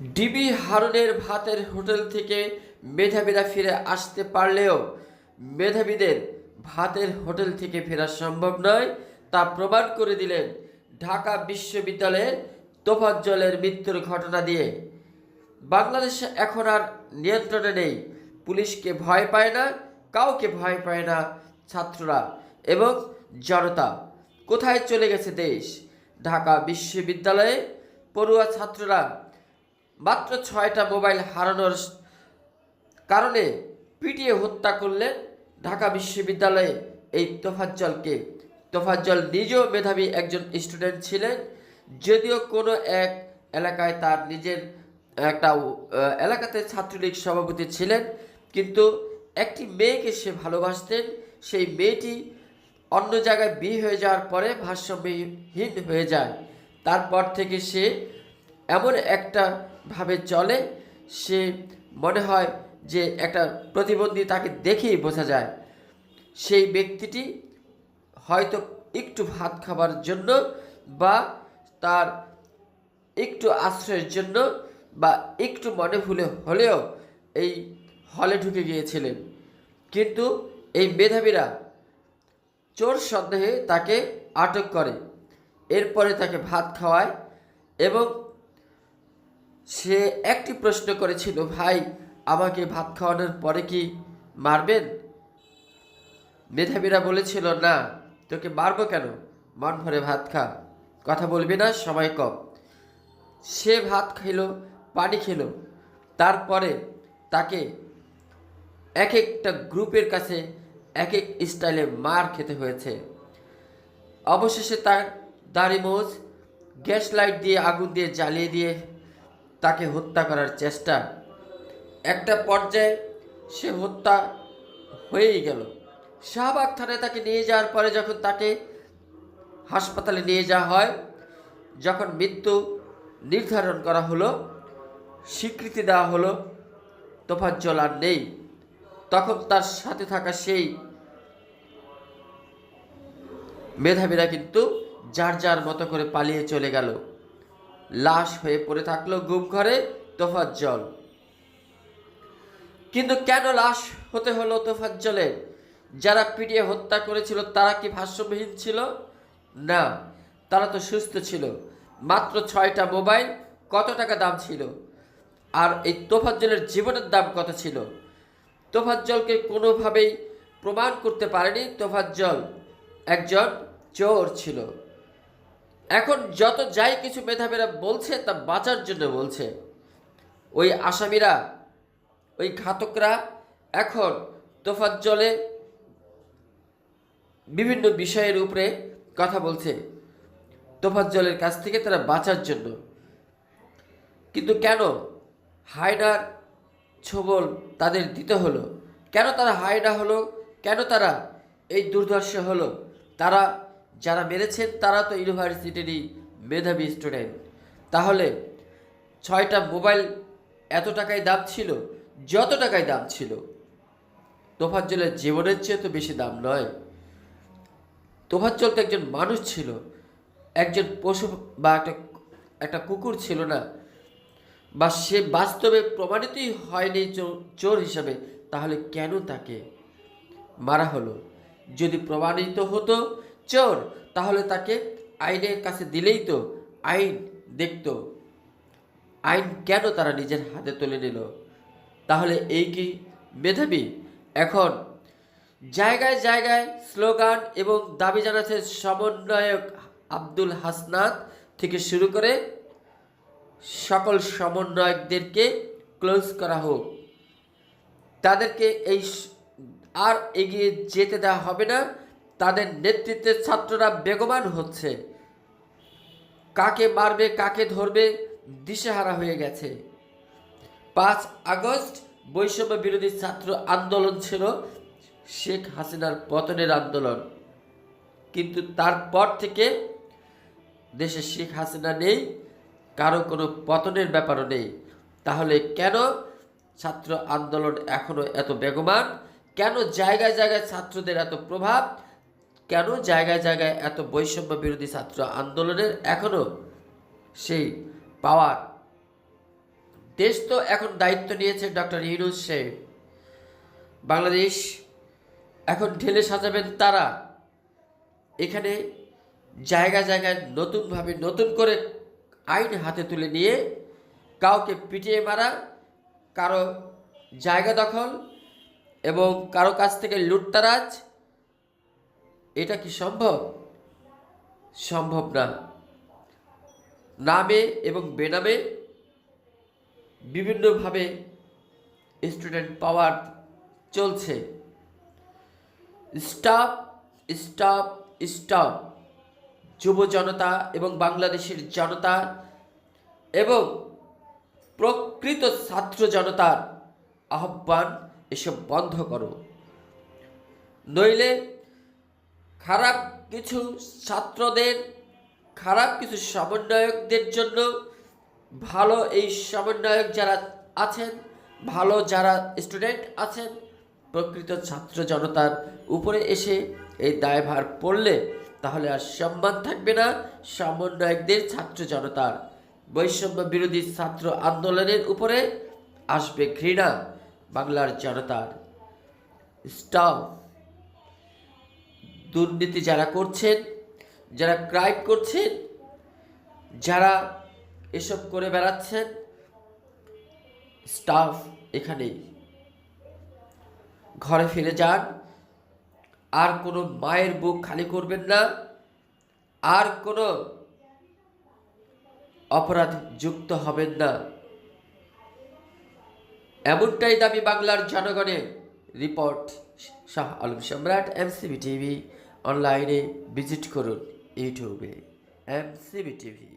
DB হারুনের ভাতের hotel থেকে মেধাবীরা ফিরে আসতে পারলেও মেধাবীদের ভাতের হোটেল থেকে ফেরা সম্ভব নয়, তা প্রমাণ করে দিলেন ঢাকা বিশ্ববিদ্যালয়ের তোফাজ্জলের মৃত্যুর ঘটনা দিয়ে। বাংলাদেশে এখন আর নিয়ন্ত্রণে নেই। পুলিশকে ভয় পায় না, কাউকে ভয় পায় না ছাত্ররা এবং জনতা। কোথায় চলে গেছে দেশ? ঢাকা বিশ্ববিদ্যালয়ে পড়ুয়া ছাত্ররা মাত্র ছয়টা মোবাইল হারানোর কারণে পিটিয়ে হত্যা করলেন ঢাকা বিশ্ববিদ্যালয়ে এই তোফাজ্জলকে। তোফাজ্জল নিজেও মেধাবী একজন স্টুডেন্ট ছিলেন, যদিও কোনো এক এলাকায় তার নিজের একটা এলাকাতে ছাত্রলীগ সভাপতি ছিলেন, কিন্তু একটি মেয়েকে সে ভালোবাসতেন। সেই মেয়েটি অন্য জায়গায় বিয়ে হয়ে যাওয়ার পরে ভারসাম্যহীন হয়ে যায়। তারপর থেকে সে এমন একটা ভাবে চলে, সে মনে হয় যে একটা প্রতিবন্ধী তাকে দেখেই বোঝা যায়। সেই ব্যক্তিটি হয়তো একটু ভাত খাবার জন্য বা তার একটু আশ্রয়ের জন্য বা একটু মনে ভুলে হলেও এই হলে ঢুকে গিয়েছিলেন। কিন্তু এই মেধাবীরা চোর সন্দেহে তাকে আটক করে। এরপরে তাকে ভাত খাওয়ায় এবং সে একটি প্রশ্ন করেছিল, ভাই, আমাকে ভাত খাওয়ানোর পরে কি মারবেন? মেধাবীরা বলেছিল, না, তোকে মারবো কেন? মন ভরে ভাত খা। কথা বলবি না, সময় কম। সে ভাত খেলো, পানি খেলো। তারপরে তাকে এক একটা গ্রুপের কাছে এক এক স্টাইলে মার খেতে হয়েছে। অবশেষে তার দাড়ি মোজ, গ্যাস লাইট দিয়ে আগুন দিয়ে জ্বালিয়ে দিয়ে তাকে হত্যা করার চেষ্টা। একটা পর্যায়ে সে হত্যা হয়েই গেল। শাহবাগ থানায় তাকে নিয়ে যাওয়ার পরে যখন তাকে হাসপাতালে নিয়ে যাওয়া হয়, যখন মৃত্যু নির্ধারণ করা হলো, স্বীকৃতি দেওয়া হলো, তোফাজ্জল আর নেই। তখন তার সাথে থাকা সেই মেধাবীরা কিন্তু যার যার মতো করে পালিয়ে চলে গেল। লাশ হয়ে পড়ে থাকল গুম ঘরে তোফাজ্জল। কিন্তু কেন লাশ হতে হলো তোফাজ্জলের? যারা পিটিয়ে হত্যা করেছিল, তারা কি ভাষ্যবিহীন ছিল? না, তারা তো সুস্থ ছিল। মাত্র ছয়টা মোবাইল, কত টাকা দাম ছিল? আর এই তোফাজ্জলের জীবনের দাম কত ছিল? তোফাজ্জলকে কোনোভাবেই প্রমাণ করতে পারেনি তোফাজ্জল। একজন চোর ছিল। এখন যত যাই কিছু মেধাবীরা বলছে, তা বাঁচার জন্য বলছে। ওই আসামিরা, ওই ঘাতকরা এখন তোফাজ্জলে বিভিন্ন বিষয়ের উপরে কথা বলছে। তোফাজ্জলের কাছ থেকে তারা বাঁচার জন্য। কিন্তু কেন হায়নার ছবল তাদের দিতে হলো? কেন তারা হায়না হলো? কেন তারা এই দুর্দর্শ হলো? তারা যারা মেরেছেন তারা তো ইউনিভার্সিটিরই মেধাবী স্টুডেন্ট। তাহলে ছয়টা মোবাইল এত টাকায় দাম ছিল? যত টাকায় দাম ছিল? তোফাজ্জলের জীবনের চেয়ে তো বেশি দাম নয়। তোফাজ্জল তো একজন মানুষ ছিল। একজন পশু বা একটা একটা কুকুর ছিল না। বা সে বাস্তবে প্রমাণিতই হয়নি চোর হিসাবে। তাহলে কেন তাকে মারা হলো? যদি প্রমাণিত হতো চোর, তাহলে তাকে আইনের কাছে দিলেই তো আইন দেখতো। আইন কেন তারা নিজের হাতে তুলে নিল? তাহলে এই কি মেধাবী? এখন জায়গায় জায়গায় স্লোগান এবং দাবি জানাচ্ছে সমন্বয়ক আব্দুল হাসনাত থেকে শুরু করে সকল সমন্বয়কদেরকে ক্লোজ করা হোক। তাদেরকে এই আর এগিয়ে যেতে দেওয়া হবে না। তাদের নেতৃত্বের ছাত্ররা বেগবান হচ্ছে। কাকে মারবে, কাকে ধরবে, দিশেহারা হয়ে গেছে। পাঁচ আগস্ট বৈষম্য বিরোধী ছাত্র আন্দোলন ছিল শেখ হাসিনার পতনের আন্দোলন। কিন্তু তারপর থেকে দেশে শেখ হাসিনা নেই, কারও কোনো পতনের ব্যাপারও নেই। তাহলে কেন ছাত্র আন্দোলন এখনও এত বেগমান কেন জায়গায় জায়গায় ছাত্রদের এত প্রভাব? কেন জায়গায় জায়গায় এত বৈষম্য বিরোধী ছাত্র আন্দোলনের এখনও সেই পাওয়ার? দেশ তো এখন দায়িত্ব নিয়েছে ডক্টর ইউনুস সাহেব। বাংলাদেশ এখন ঢেলে সাজাবেন তারা। এখানে জায়গা জায়গায় নতুনভাবে নতুন করে আইন হাতে তুলে নিয়ে কাউকে পিটিয়ে মারা, কারও জায়গা দখল এবং কারও কাছ থেকে লুটতারাজ এটা কি সম্ভব? সম্ভব না। নামে এবং বেনামে বিভিন্নভাবে স্টুডেন্ট পাওয়ার চলছে। স্টাফ স্টাফ স্টাফ যুব জনতা এবং বাংলাদেশের জনতা এবং প্রকৃত ছাত্র জনতার আহ্বান এসব বন্ধ করো। নইলে খারাপ কিছু ছাত্রদের, খারাপ কিছু সমন্বয়কদের জন্য ভালো এই সমন্বয়ক যারা আছেন, ভালো যারা স্টুডেন্ট আছেন, প্রকৃত ছাত্র জনতার উপরে এসে এই দায়ভার পড়লে তাহলে আর সম্মান থাকবে না সমন্বয়কদের, ছাত্র জনতার। বৈষম্য বিরোধী ছাত্র আন্দোলনের উপরে আসবে ঘৃণা বাংলার জনতার। স্টাফ দুর্নীতি যারা করছেন, যারা ক্রাইম করছেন, যারা এসব করে বেড়াচ্ছেন, স্টাফ এখানেই। ঘরে ফিরে যান। আর কোনো মায়ের বুক খালি করবেন না। আর কোনো অপরাধ যুক্ত হবেন না। এমনটাই দাবি বাংলার জনগণের রিপোর্ট। শাহ আলম সম্রাট, এমসিবি টিভি। অনলাইনে ভিজিট করুন ইউটিউবে এমসিবি টিভি।